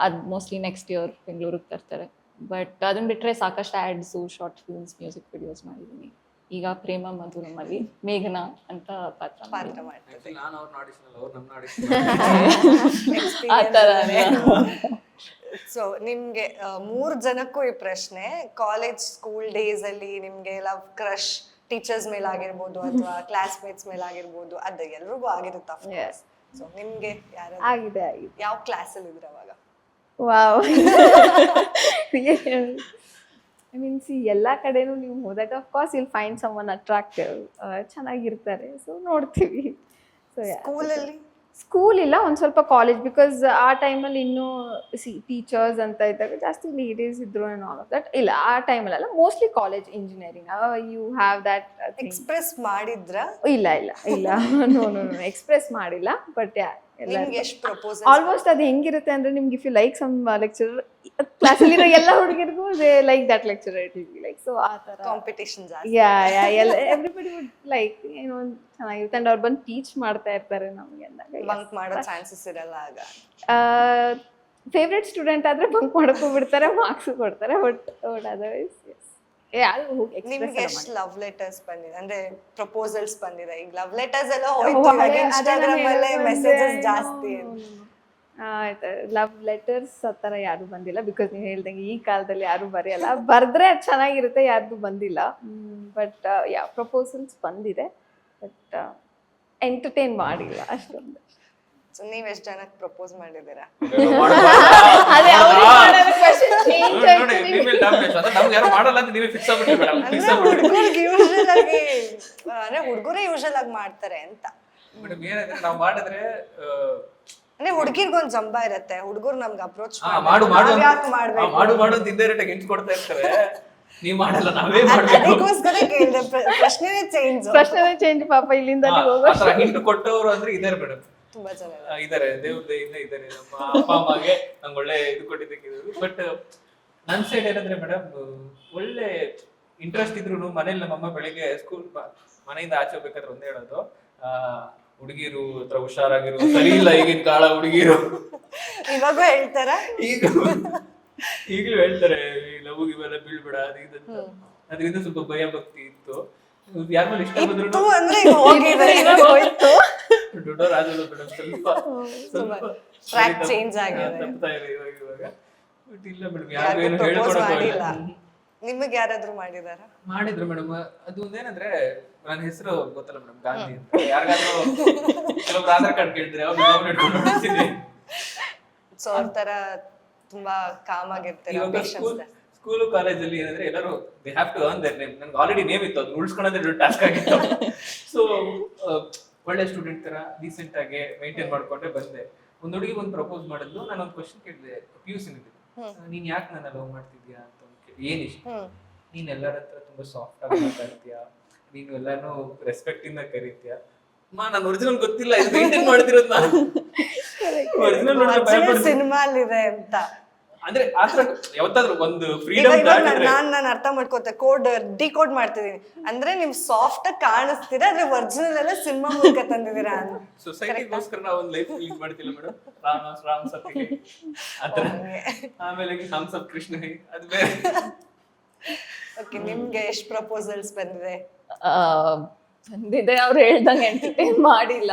ಅದು ಮೋಸ್ಟ್ಲಿ ನೆಕ್ಸ್ಟ್ ಇಯರ್ ಬೆಂಗಳೂರಿಗೆ ತರ್ತಾರೆ. ಬಟ್ ಅದನ್ನ ಬಿಟ್ಟರೆ ಸಾಕಷ್ಟು ads short films music videos ಮಾಡಿದ್ದೀನಿ ಈಗ ಪ್ರೇಮ ಮಧುರಮಲ್ಲಿ ಮೇಘನಾ ಅಂತ ಪಾತ್ರ. ಸೊ ನಿಮ್ಗೆ ಮೂರ್ ಜನಕ್ಕೂ ಈ ಪ್ರಶ್ನೆ. ಕಾಲೇಜ್ ಸ್ಕೂಲ್ ಡೇಸ್ ಅಲ್ಲಿ ನಿಮ್ಗೆ ಲವ್ ಕ್ರಶ್ ಟೀಚರ್ಸ್ ಮೇಲೆ ಆಗಿರ್ಬೋದು ಅಥವಾ ಕ್ಲಾಸ್ಮೇಟ್ಸ್ ಮೇಲೆ ಆಗಿರ್ಬೋದು ಅದು ಎಲ್ರಿಗೂ ಆಗಿರುತ್ತೆ. ಸೊ ನಿಮ್ಗೆ ಯಾರು ಆಗಿದೆ ಆಗಿದೆ. ಯಾವ ಕ್ಲಾಸ್ ಅಲ್ಲಿ ಇದ್ರ ಅವಾಗ? ವಾವ್ ಐ ಮೀನ್ಸ್ ಈ ಎಲ್ಲ ಕಡೆನೂ ನೀವು ಹೋದಾಗ of course will fine some one attractive ಚೆನ್ನಾಗಿರ್ತಾರೆ. ಸೊ ನೋಡ್ತೀವಿ. ಸೊ ಸ್ಕೂಲಲ್ಲಿ ಸ್ಕೂಲ್ ಇಲ್ಲ ಒಂದು ಸ್ವಲ್ಪ ಕಾಲೇಜ್ ಬಿಕಾಸ್ ಆ ಟೈಮಲ್ಲಿ ಇನ್ನೂ ಸಿ ಟೀಚರ್ಸ್ ಅಂತ ಇದ್ದಾಗ ಜಾಸ್ತಿ ಲೇಡೀಸ್ ಇದ್ರು ಆ್ಯಂಡ್ ಆಲ್ ಆಫ್ ದಟ್ ಇಲ್ಲ ಆ ಟೈಮಲ್ಲೆಲ್ಲ mostly college engineering you have that express ಮಾಡಿದ್ರ? ಇಲ್ಲ ಇಲ್ಲ ಇಲ್ಲ. ನೋ ನೋ ಎಕ್ಸ್ಪ್ರೆಸ್ ಮಾಡಿಲ್ಲ ಬಟ್ ಯಾ ಆಲ್ಮೋಸ್ಟ್ ಅದು ಹೆಂಗಿರುತ್ತೆ ಅಂದ್ರೆ ನಿಮ್ಗೆ if you like some lecture ಕ್ಲಾಸಲ್ಲಿರೋ ಎಲ್ಲ ಹುಡುಗಿರ್ಗೂ they like that lecture it like so ಆ ಥರ ಕಾಂಪಿಟೇಷನ್ ಯಾ ಯಾ ಎಲ್ಲ ಎವ್ರಿಬಡಿ ವುಡ್ ಲೈಕ್ ಏನೋ ಚೆನ್ನಾಗಿರುತ್ತೆ. ಅಂಡ್ ಅವ್ರು ಬಂದು ಟೀಚ್ ಮಾಡ್ತಾ ಇರ್ತಾರೆ ನಮಗೆ ಅಂದಾಗ ಬಂಕ್ ಮಾಡೋ ಚಾನ್ಸಸ್ ಇರಲ್ಲ ಆಗ. ಫೇವ್ರೆಟ್ ಸ್ಟೂಡೆಂಟ್ ಆದ್ರೆ ಬಂಕ್ ಮಾಡೋಕ್ಕೂ ಬಿಡ್ತಾರೆ ಮಾರ್ಕ್ಸ್ ಕೊಡ್ತಾರೆ ಬಟ್ ಬಟ್ ಅದರ್ವೈಸ್ ಯಾರು ಹೋಗಿ ನಿಮ್ಗೆ ಎಷ್ಟು ಲವ್ ಲೆಟರ್ಸ್ ಬಂದಿದೆ? ಅಂದ್ರೆ ಪ್ರಪೋಸಲ್ಸ್ ಬಂದಿದೆ. ಈಗ ಲವ್ ಲೆಟರ್ಸ್ ಎಲ್ಲ ಹೋಯ್ತು. ಅದೇ ಇನ್ಸ್ಟಾಗ್ರಾಮ್ ಅಲ್ಲೇ ಮೆಸೇಜಸ್ ಜಾಸ್ತಿ ಲವ್ ಲೆಟರ್ಸ್ ಆ ಥರ ಯಾರು ಬಂದಿಲ್ಲ. ಬಿಕಾಸ್ ನೀವು ಹೇಳ್ದಂಗೆ ಈ ಕಾಲದಲ್ಲಿ ಯಾರು ಬರೆಯಲ್ಲ. ಬರೆದ್ರೆ ಚೆನ್ನಾಗಿರುತ್ತೆ ಯಾರ್ದು ಬಂದಿಲ್ಲ. ಬಟ್ ಯಾ ಪ್ರಪೋಸಲ್ಸ್ ಬಂದಿದೆ. ಬಟ್ ಎಂಟರ್ಟೈನ್ ಮಾಡಿಲ್ಲ ಅಷ್ಟೊಂದು. ಸೊ ನೀವ್ ಎಷ್ಟು ಜನಕ್ಕೆ ಪ್ರಪೋಸ್ ಮಾಡಿದ್ದೀರಾ? ನೋಡಿ ನಿಮ್ಗೆ. ನಿಮ್ಗೆ ಡಾಮಿನೇಷನ್ ಅಂದ್ರೆ ನಮ್ಗೆ ಯಾರು ಮಾಡಲ್ಲ ಅಂತ ನೀವೇ ಫಿಕ್ಸ್ ಆಗ್ಬಿಟ್ರಿ ಮೇಡಮ್ ಫಿಕ್ಸ್ ಆಗ್ಬಿಟ್ರಿ. ಹುಡುಗರಿಗೆ ಯೂಶಲ್ ಆಗಿ ಅಂದ್ರೆ ಹುಡುಗರೇ ಯೂಶಲ್ ಆಗಿ ಮಾಡ್ತಾರೆ ಅಂತ. ಮೇಡಮ್ ಏನಂದ್ರೆ ನಾವು ಮಾಡಿದ್ರೆ ಅಂದ್ರೆ ಹುಡುಗಿರ್ಗೊಂದ್ ಜಂಬ ಇರತ್ತೆ. ಹುಡುಗರು ನಮ್ಗೆ ಅಪ್ರೋಚ್ ಮಾಡು ಮಾಡು ಯಾಕೆ ಆ, ಮಾಡ್ಬೇಕು ಮಾಡು ಮಾಡು ಅಂತ ಇಂಡೈರೆಕ್ಟ್ ಆಗಿ ಕೊಡ್ತಾ ಇರ್ತಾರೆ. ನೀವ್ ಮಾಡಲ್ಲ ನಾವೇ ಅದಕ್ಕೋಸ್ಕರ ಕೇಳಿದೆ ಪ್ರಶ್ನೆನೇ ಚೇಂಜ್ ಪ್ರಶ್ನೆನೇ ಚೇಂಜ್ ಪಾಪ ಇಲ್ಲಿಂದ ಹೋಗೋ ಹಿಂಟ್ ಕೊಟ್ಟವರು ಅಂದ್ರೆ ಇದಾರೆ ಮೇಡಮ್ ತುಂಬಾ ಜನ ಇದ್ದಾರೆ. ಇದಾರೆ ದೇವ್ರ ದಯಿಂದ ಇದಾರೆ ನಮ್ಮ ಅಪ್ಪ ಅಮ್ಮಗೆ ನಂಗೆ ಒಳ್ಳೆ ಇದು ಕೊಟ್ಟಿದ್ದಕ್ಕೆ ಬಟ್ ನನ್ ಸೈಡ್ ಏನಂದ್ರೆ ಮೇಡಮ್ ಒಳ್ಳೆ ಇಂಟ್ರೆಸ್ಟ್ ಇದ್ರು ಮನೇಲಿ ನಮ್ಮಮ್ಮ ಬೆಳಿಗ್ಗೆ ಸ್ಕೂಲ್ ಮನೆಯಿಂದ ಆಚೆ ಹೋಗ್ಬೇಕಾದ್ರೆ ಒಂದೇ ಹೇಳೋದು. ಆ ಹುಡುಗಿರು ಹತ್ರ ಹುಷಾರಾಗಿರು ಸರಿ ಇಲ್ಲ ಈಗಿನ ಕಾಲ ಹುಡುಗಿರು. ಇವಾಗೂ ಹೇಳ್ತಾರ? ಈಗ ಈಗಲೂ ಹೇಳ್ತಾರೆ ಈ ಲವ್ ಇವೆಲ್ಲ ಬೀಳ್ಬೇಡ ಅದು ಇದು ಅಂತ. ಅದರಿಂದ ಸ್ವಲ್ಪ ಭಯ ಭಕ್ತಿ ಇತ್ತು. ಯಾರ ಮೇಲೆ ಇಷ್ಟ ಬಂದ್ರು ಇತ್ತು ಅಂದ್ರೆ ಈಗ ಹೋಗಿದೆ ಇವಾಗ ಹೋಯ್ತು. ದೊಡ್ಡವ್ರು ಆದ್ರೂ ಮೇಡಮ್ ಸ್ವಲ್ಪ ಸ್ವಲ್ಪ track ತಪ್ಪು- ಆಗಿದೆ. ತಪ್ತಾ ಇದೆ ಇವಾಗ ಇವಾಗ. ಬಟ್ ಇಲ್ಲ ಮೇಡಮ್ ಯಾರಿಗೂ ಏನು. ನಿಮಗೆ ಯಾರಾದ್ರೂ ಮಾಡಿದಾರ? ಮಾಡಿದ್ರು ಮೇಡಮ್ ಅದು ಒಂದೇನಂದ್ರೆ ನನ್ನ ಹೆಸರು ಗೊತ್ತಲ್ಲ ಮೇಡಮ್ ಗಾಂಧಿ ಅಂತ. ಯಾರಿಗಾದ್ರೂ ಕೆಲವೊಬ್ರು ಆಧಾರ್ ಕಾರ್ಡ್ ಕೇಳಿದ್ರೆ ಅವ್ರು ನಾವು ಹಿಡ್ಕೊಂಡು ಸೊ ಅವ್ರ ತರ ತುಂಬಾ ಕಾಮ್ ಆಗಿರ್ತಾರೆ ಸ್ಕೂಲು ಕಾಲೇಜಲ್ಲಿ ಏನಂದ್ರೆ ಎಲ್ಲರೂ they have to earn their name ನನ್ಗೆ ಆಲ್ರೆಡಿ ನೇಮ್ ಇತ್ತು ಅದನ್ನ ಉಳಿಸ್ಕೊಳ್ಳೋದೇ ದೊಡ್ಡ ಟಾಸ್ಕ್ ಆಗಿತ್ತು. ಸೊ ಒಳ್ಳೆ ಸ್ಟೂಡೆಂಟ್ ತರ ರೀಸೆಂಟ್ ಆಗಿ ಮೇಂಟೈನ್ ಮಾಡ್ಕೊಂಡೆ ಬಂದೆ. ಒಂದ್ ಹುಡುಗಿ ಒಂದು ಪ್ರಪೋಸ್ ಮಾಡಿದ್ಲು ನಾನು ಒಂದು ಕ್ವಶನ್ ಕೇಳಿದೆ ಪಿ ಯು ಸಿ ನೀನ್ ಯಾಕೆ ನನ್ನ ಲವ್ ಮಾಡ್ತಿದ್ಯಾ? ಅಂತ ಏನ್ ಇಷ್ಟ? ನೀನ್ ಎಲ್ಲರ ಹತ್ರ ತುಂಬಾ ಸಾಫ್ಟ್ ಆಗಿ ಮಾತಾಡ್ತೀಯ? ನೀನು ಎಲ್ಲಾನು ರೆಸ್ಪೆಕ್ಟ್ ಇಂದ ಕರೀತೀಯ? ಮಾ ನಾನು ಒರಿಜಿನಲ್ ಗೊತ್ತಿಲ್ಲ ಇದು ಮೇಂಟೈನ್ ಮಾಡ್ತಿರೋದು ನಾನು. ಒರಿಜಿನಲ್ ಸಿನಿಮಾ ಇದೆ ಅಂತ. ಅಂದ್ರೆ ಆತರ ಯಾವತ್ತಾದ್ರೂ ಒಂದು ಫ್ರೀಡಮ್ ನಾನ್- ನಾನ್ ಅರ್ಥ ಮಾಡ್ಕೋತೆ ಕೋಡ್ ಡಿಕೋಡ್ ಮಾಡ್ತಿದೀನಿ. ಅಂದ್ರೆ ನೀವು ಸಾಫ್ಟ್ ಆಗಿ ಕಾಣಿಸ್ತೀರಾ ಆದ್ರೆ ಒರಿಜಿನಲ್ ಎಲ್ಲ ಸಿನಿಮಾ ಮೂಲಕ ತಂದಿದ್ದೀರಾ ಅಂತ. ಸೊಸೈಟಿಗೋಸ್ಕರ ನಾವು ಒಂದು ಲೈಫ್ ಲೀಡ್ ಮಾಡ್ತಿಲ್ಲ ಮೇಡಮ್ ರಾಮ ರಾಮ್ ಸತ್ಗೆ ಆತರ ಆಮೇಲೆ ರಾಮ್ ಸಬ್ ಕೃಷ್ಣ ಅದು ಬೇರೆ. ಓಕೆ ನಿಮ್ಗೆ ಎಷ್ಟು ಪ್ರಪೋಸಲ್ಸ್ ಬಂದಿದೆ? ಆ, ಬಂದಿದೆ ಅವ್ರು ಹೇಳ್ದಂಗೆ ಎಂಟರ್ಟೈನ್ ಮಾಡಿಲ್ಲ.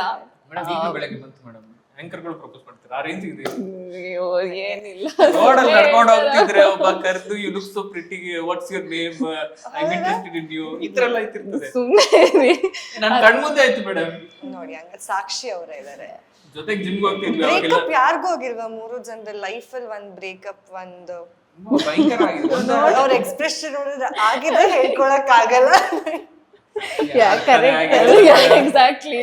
ಮೇಡಮ್ ಬೆಳಗ್ಗೆ ಬಂತು ಮೇಡಮ್ ಆಂಕರ್ಗಳು ಪ್ರಪೋಸ್ ಮಾಡ್ತಾರೆ? ಆ ರೇಂಜ್ ಇದೆ ಅಯ್ಯೋ, ಏನಿಲ್ಲ. ರೋಡಲ್ಲಿ ನಡ್ಕೊಂಡು ಹೋಗ್ತಿದ್ರೆ ಒಬ್ಬ ಕರೆದು you look so pretty what's your name I am interested in you ಈ ತರ ಎಲ್ಲ ಇರ್ತಿರ್ತದೆ ಸುಮ್ಮನೆ ಮುಂದೆ ಕಣ್ಮುಂದೆ ಆಯ್ತು ಮೇಡಮ್. ನೋಡಿ ಹಂಗ ಸಾಕ್ಷಿ ಅವರ ಇದ್ದಾರೆ ಜೊತೆಗೆ ಜಿಮ್ ಹೋಗ್ತಿದ್ವಿ ಬ್ರೇಕಪ್ ಯಾರಿಗೂ ಹೋಗಿಲ್ವಾ? ಮೂರು ಜನರ ಲೈಫ್ ಅಲ್ಲಿ ಒಂದ್ ಬ್ರೇಕಪ್ ಒಂದು ಭಯಂಕರ ಆಗಿದೆ. ಅವ್ರ ಎಕ್ಸ್ಪ್ರೆಷನ್ ನೋಡಿದ್ರೆ ಆಗಿದೆ ಹೇಳ್ಕೊಳಕ್ ಆಗಲ್ಲ. ಎಕ್ಸಾಕ್ಟ್ಲಿ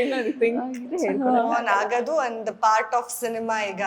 ಆನ್ ಆಗೋದು ಒಂದ್ ಪಾರ್ಟ್ ಆಫ್ ಸಿನಿಮಾ ಈಗ.